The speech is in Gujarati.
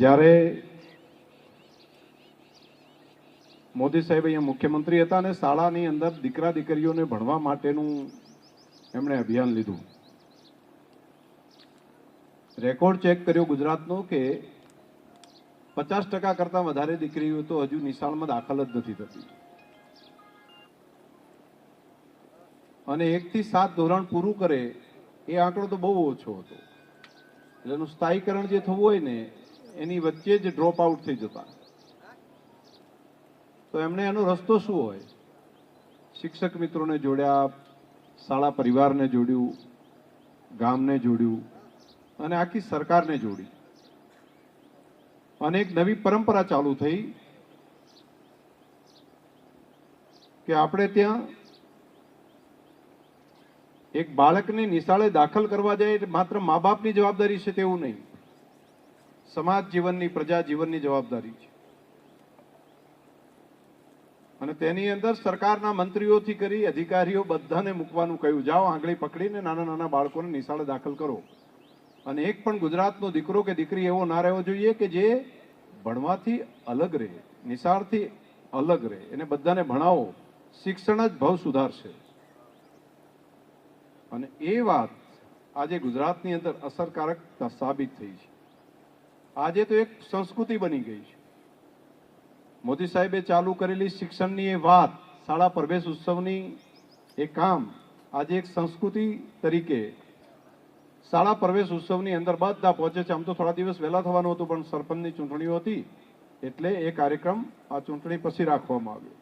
જ્યારે મોદી સાહેબ અહીંયા મુખ્યમંત્રી હતા અને શાળાની અંદર દીકરા દીકરીઓને ભણવા માટેનું એમણે અભિયાન લીધું. રેકોર્ડ ચેક કર્યો ગુજરાતનો કે પચાસ ટકા કરતાં વધારે દીકરીઓ તો હજુ નિશાળમાં દાખલ જ નથી થતી. અને એકથી સાત ધોરણ પૂરું કરે એ આંકડો તો બહુ ઓછો હતો. એટલે એનું સ્થાયીકરણ જે થવું હોય ને એની વચ્ચે જ ડ્રોપ આઉટ થઈ જતા. તો એમણે એનો રસ્તો શું હોય? શિક્ષક મિત્રોને જોડ્યા, શાળા પરિવારને જોડ્યું, ગામને જોડ્યું અને આખી સરકારને જોડી. અને એક નવી પરંપરા ચાલુ થઈ કે આપણે ત્યાં એક બાળકને નિશાળે દાખલ કરવા જાય માત્ર મા બાપની જવાબદારી છે તેવું નહીં. સમાજ જીવનની, પ્રજા જીવનની જવાબદારી છે. અને તેની અંદર સરકારના મંત્રીઓથી કરી અધિકારીઓ બધાને મૂકવાનું કહ્યું. જાઓ આંગળી પકડીને નાના નાના બાળકોને નિશાળે દાખલ કરો. અને એક પણ ગુજરાતનો દીકરો કે દીકરી એવો ના રહેવો જોઈએ કે જે ભણવાથી અલગ રહે, નિશાળથી અલગ રહે. એને બધાને ભણાવો. શિક્ષણ જ ભાવ સુધારશે. અને એ વાત આજે ગુજરાતની અંદર અસરકારક સાબિત થઈ છે. આજે તો એક સંસ્કૃતિ બની ગઈ છે. મોદી સાહેબે ચાલુ કરેલી શિક્ષણની એ વાત, શાળા પ્રવેશ ઉત્સવની એ કામ આજે એક સંસ્કૃતિ તરીકે શાળા પ્રવેશ ઉત્સવની અંદર બધા પહોંચે છે. આમ તો થોડા દિવસ વહેલા થવાનું હતું, પણ સરપંચની ચૂંટણીઓ હતી, એટલે એ કાર્યક્રમ આ ચૂંટણી પછી રાખવામાં આવ્યો.